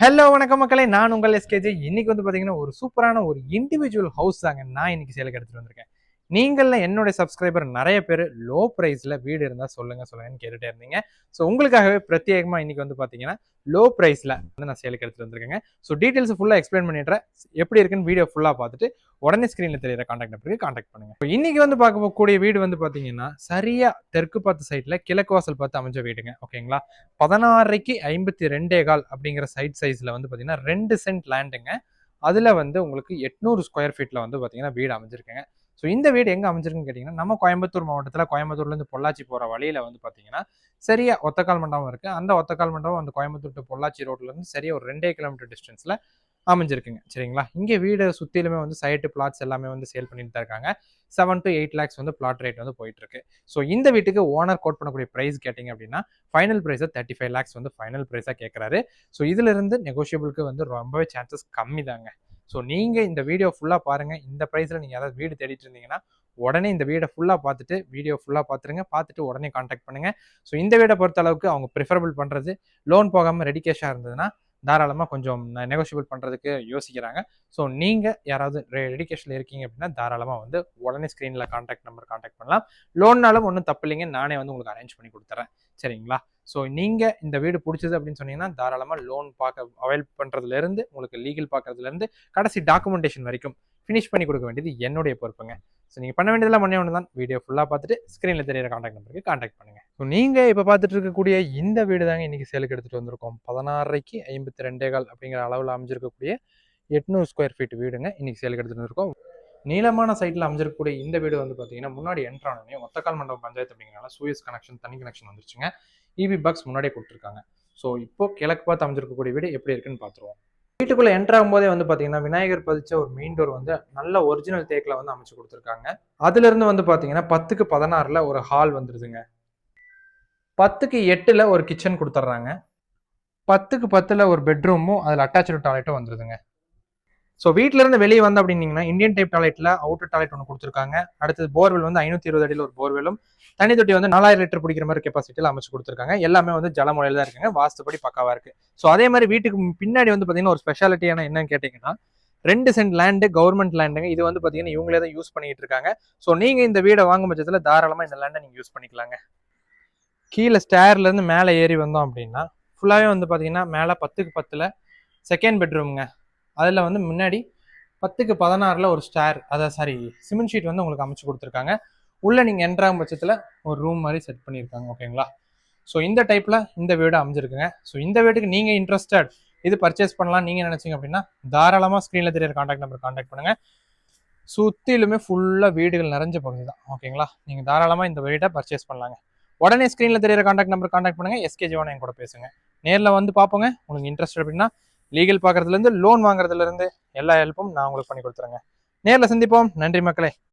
Hello வணக்கம் மக்களே. நான் உங்கள் எஸ்கேஜி இன்னைக்கு வந்து பார்த்தீங்கன்னா ஒரு சூப்பரான ஒரு இண்டிவிஜுவல் ஹவுஸ் தாங்க நான் இன்னைக்கு சேலுக்கு எடுத்துகிட்டு வந்திருக்கேன். நீங்களில் என்னுடைய சப்ஸ்கிரைபர் நிறைய பேர் லோ ப்ரைஸில் வீடு இருந்தால் சொல்லுங்க சொல்லுங்கன்னு கேட்டுட்டே இருந்தீங்க. ஸோ உங்களுக்காகவே பிரத்யேகமாக இன்றைக்கி வந்து பார்த்தீங்கன்னா லோ ப்ரைஸில் வந்து நான் சேலுக்கு எடுத்துகிட்டு வந்திருக்கேங்க. ஸோ டீட்டெயில்ஸ் ஃபுல்லாக எக்ஸ்பிளைன் பண்ணிடுறேன். எப்படி இருக்குன்னு வீடியோ ஃபுல்லாக பார்த்துட்டு உடனே ஸ்க்ரீனில் தெரியுற காண்டாக்ட் நம்பருக்கு காண்டாக்ட் பண்ணுங்கள் இப்போ இன்றைக்கி வந்து பார்க்க கூடிய வீடு வந்து பார்த்தீங்கன்னா சரியாக தெற்கு பார்த்த சைட்டில் கிழக்கு வாசல் பார்த்து அமைஞ்ச வீடுங்க. ஓகேங்களா பதினாறைக்கு ஐம்பத்தி ரெண்டே கால் அப்படிங்கிற சைட் சைஸில் வந்து பார்த்தீங்கன்னா ரெண்டு சென்ட் லேண்டுங்க அதில் வந்து உங்களுக்கு எட்நூறு ஸ்கொயர் ஃபீட்டில் வந்து பார்த்தீங்கன்னா வீடு அமைஞ்சிருக்குங்க. ஸோ இந்த வீடு எங்கே அமைஞ்சிருக்குன்னு கேட்டிங்கன்னா நம்ம கோயம்புத்தூர் மாவட்டத்தில் கோயம்புத்தூர்லேருந்து பொள்ளாச்சி போகிற வழியில் வந்து பார்த்தீங்கன்னா சரியாக ஒத்தக்கால் மண்டபம் இருக்குது அந்த ஒத்தக்கால் மண்டபம் அந்த கோயம்புத்தூர் டு பொள்ளாச்சி ரோட்லேருந்து சரியாக ஒரு ரெண்டே கிலோமீட்டர் டிஸ்டன்ஸில் அமைஞ்சிருக்குங்க. சரிங்களா? இங்கே வீடு சுற்றிலுமே வந்து சைட்டு பிளாட்ஸ் எல்லாமே வந்து சேல் பண்ணிட்டு தான் இருக்காங்க. செவன் டு எயிட் லேக்ஸ் வந்து பிளாட் ரேட் வந்து போயிட்டு இருக்கு. ஸோ இந்த வீட்டுக்கு ஓனர் கோட் பண்ணக்கூடிய ப்ரைஸ் கேட்டிங்க அப்படின்னா ஃபைனல் ப்ரைஸை தேர்ட்டி ஃபைவ் லேக்ஸ் வந்து ஃபைனல் ப்ரைஸாக கேட்குறாரு ஸோ இதிலிருந்து நெகோஷியபிளுக்கு வந்து ரொம்பவே சான்சஸ் கம்மி தாங்க. ஸோ நீங்கள் இந்த வீடியோ ஃபுல்லாக பாருங்கள் இந்த ப்ரைஸில் நீங்கள் ஏதாவது வீடு தேடிட்டு இருந்தீங்கன்னா உடனே இந்த வீடை ஃபுல்லாக பார்த்துட்டு வீடியோ ஃபுல்லாக பார்த்துருங்க. பார்த்துட்டு உடனே காண்டாக்ட் பண்ணுங்கள் ஸோ இந்த வீடை பொறுத்த அளவுக்கு அவங்க ப்ரிஃபரபிள் பண்ணுறது லோன் போகாமல் ரெடி கேஷாக இருந்ததுன்னா தாராளமாக கொஞ்சம் நெகோஷியபிள் பண்ணுறதுக்கு யோசிக்கிறாங்க. ஸோ நீங்கள் யாராவது ரெடிகேஷனில் இருக்கீங்க அப்படின்னா தாராளமாக வந்து உடனே ஸ்க்ரீனில் காண்டாக்ட் நம்பர் காண்டாக்ட் பண்ணலாம். லோன்னாலும் ஒன்றும் தப்பு இல்லைங்க. நானே வந்து உங்களுக்கு அரேஞ்ச் பண்ணி கொடுத்துறேன். சரிங்களா? ஸோ நீங்கள் இந்த வீடு பிடிச்சது அப்படின்னு சொன்னீங்கன்னா தாராளமாக லோன் பார்க்க அவைல் பண்ணுறதுலேருந்து உங்களுக்கு லீகல் பார்க்குறதுலேருந்து கடைசி டாக்குமெண்டேஷன் வரைக்கும் ஃபினிஷ் பண்ணி கொடுக்க வேண்டியது என்னுடைய பொறுப்புங்க. ஸோ நீங்கள் பண்ண வேண்டியதெல்லாம் பண்ணே ஒன்று தான் வீடியோ ஃபுல்லாக பார்த்துட்டு ஸ்க்ரீனில் தெரியிற காண்டாக்ட் நம்பருக்கு காண்டாக்ட் பண்ணுங்கள் ஸோ நீங்கள் இப்போ பார்த்துட்டு இருக்கக்கூடிய இந்த வீடு தாங்க இன்றைக்கி சேலுக்கு எடுத்துகிட்டு வந்திருக்கோம். பதினாறைக்கு ஐம்பத்தி ரெண்டே கால் அப்படிங்கிற அளவில் அமைஞ்சிருக்கக்கூடிய எட்நூறு ஸ்கொயர் ஃபீட் வீடுங்க இன்றைக்கி சேலுக்கு எடுத்துகிட்டு வந்திருக்கோம். நீளமான சைட்டில் அமைஞ்சிருக்கக்கூடிய இந்த வீடு வந்து பார்த்தீங்கன்னா முன்னாடி என்ட்ரானே ஒத்தக்கால் மண்டபம் பஞ்சாயத்து அப்படிங்கிறனால சூயஸ் கனெக்ஷன் தனி கனெக்ஷன் வந்துருச்சுங்க. இபி பாக்ஸ் முன்னாடியே கொடுத்துருக்காங்க. ஸோ இப்போ கிழக்கு பார்த்து அமைஞ்சிருக்கக்கூடிய வீடு எப்படி இருக்குன்னு பார்த்துருவோம். வீட்டுக்குள்ளே என்ட்ராகும் போதே வந்து பார்த்தீங்கன்னா விநாயகர் பதிச்ச ஒரு மெயின் டோர் வந்து நல்ல ஒரிஜினல் தேக்கில் வந்து அமைச்சு கொடுத்துருக்காங்க. அதுலேருந்து வந்து பார்த்தீங்கன்னா பத்துக்கு பதினாறில் ஒரு ஹால் வந்துருதுங்க. பத்துக்கு எட்டில் ஒரு கிச்சன் கொடுத்துட்றாங்க பத்துக்கு பத்தில் ஒரு பெட்ரூமும் அதில் அட்டாச்சு டாய்லெட்டும் வந்துடுதுங்க ஸோ வீட்ல இருந்து வெளியே வந்து அப்படின்னீங்கன்னா இந்தியன் டைப் டாய்லெட்ல அவுட்டர் டாய்லெட் ஒன்று கொடுத்துருக்காங்க. அடுத்தது போர்வெல் வந்து ஐநூத்தி இருபது அடியில் ஒரு போர்வெலும் தனி தொட்டி வந்து நாலாயிரம் லிட்டர் பிடிக்கிற மாதிரி கெப்பாசிட்டியில் அமைச்சு கொடுத்துருக்காங்க. எல்லாமே வந்து ஜலமுறையில் தான் இருக்குங்க. வாஸ்துப்படி பக்காவா இருக்கு. ஸோ அதே மாதிரி வீட்டுக்கு பின்னாடி வந்து பார்த்தீங்கன்னா ஒரு ஸ்பெஷாலிட்டியான என்னன்னு கேட்டிங்கன்னா ரெண்டு சென்ட் லேண்டு கவர்மெண்ட் லேண்டுங்க இது வந்து பார்த்தீங்கன்னா இவங்களே தான் யூஸ் பண்ணிட்டு இருக்காங்க. ஸோ நீங்கள் இந்த வீடை வாங்கும் பட்சத்தில் தாராளமாக இந்த லேண்டை நீங்கள் யூஸ் பண்ணிக்கலாங்க. கீழே ஸ்டேர்லேருந்து மேலே ஏறி வந்தோம் அப்படின்னா ஃபுல்லாகவே வந்து பார்த்தீங்கன்னா மேலே பத்துக்கு பத்தில் செகண்ட் பெட்ரூம்ங்க அதில் வந்து முன்னாடி பத்துக்கு பதினாறில் ஒரு ஸ்டார் அதான் சாரி சிமெண்ட் ஷீட் வந்து உங்களுக்கு அமைச்சு கொடுத்துருக்காங்க. உள்ளே நீங்கள் என்ட்ராகும் பட்சத்தில் ஒரு ரூம் மாதிரி செட் பண்ணியிருக்காங்க ஓகேங்களா ஸோ இந்த டைப்பில் இந்த வீடு அமைஞ்சிருக்குங்க. ஸோ இந்த வீட்டுக்கு நீங்கள் இன்ட்ரெஸ்டட் இது பர்ச்சேஸ் பண்ணலாம் நீங்கள் நினச்சிங்க அப்படின்னா தாராளமாக ஸ்க்ரீனில் தெரியிற காண்டாக்ட் நம்பர் காண்டாக்ட் பண்ணுங்கள் சுற்றிலுமே ஃபுல்லாக வீடுகள் நிறைஞ்ச பகுதி தான் ஓகேங்களா நீங்கள் தாராளமாக இந்த வீட்டை பர்ச்சேஸ் பண்ணலாங்க. உடனே ஸ்க்ரீனில் தெரியிற காண்டாக்ட் நம்பர் காண்டாக்ட் பண்ணுங்கள் எஸ்கே ஜோனை என் கூட பேசுங்க. நேரில் வந்து பார்ப்போங்க உங்களுக்கு இன்ட்ரெஸ்ட் அப்படின்னா லீகல் பார்க்குறதுலேருந்து லோன் வாங்குறதுலேருந்து எல்லா ஹெல்ப்பும் நான் உங்களுக்கு பண்ணி கொடுத்துறேங்க. நேரில் சந்திப்போம். நன்றி மக்களே.